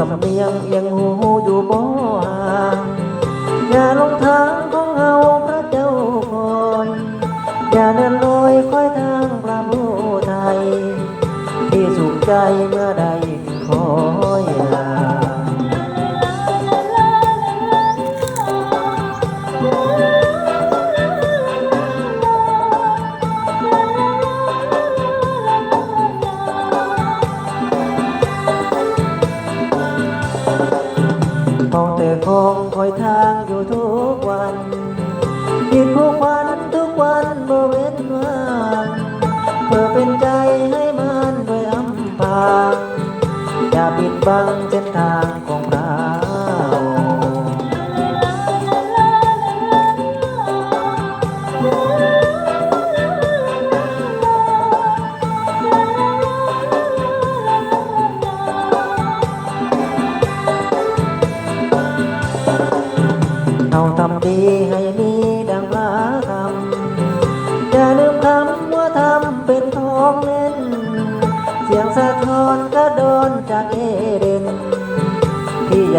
สำเนียงเอียงหูอยู่บ่ห่างอย่าลงทางของเฮาพระเจ้าคอยอย่าเดินลอยคอยทางพระมูไทยที่สุขใจเมื่อใดคอยลา คงคอยทางอยู่ทุกวันคิดทุกวันทุกวันบ่เว้นวันเพื่อเป็นใจให้มันด้วยอำพางอย่าปิดบังเส้นทางของเราเอา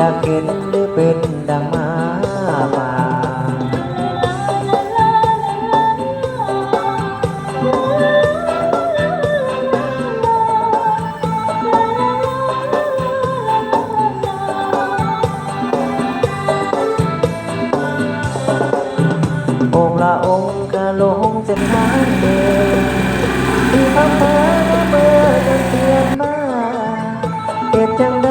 อยากเห็นหรือเป็นดังมาป่าองละองกะลงเส้นทางเดินที่พังเพ้อเมื่อจนเทียนมาเหตุจังใด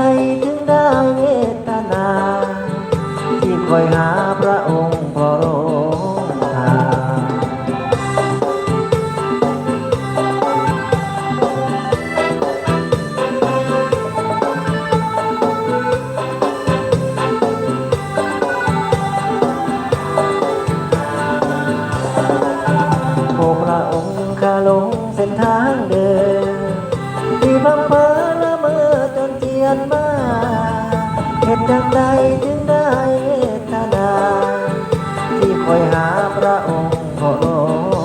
จังใดจึงได้เมตานา ที่คอยหาพระองค์ขอลง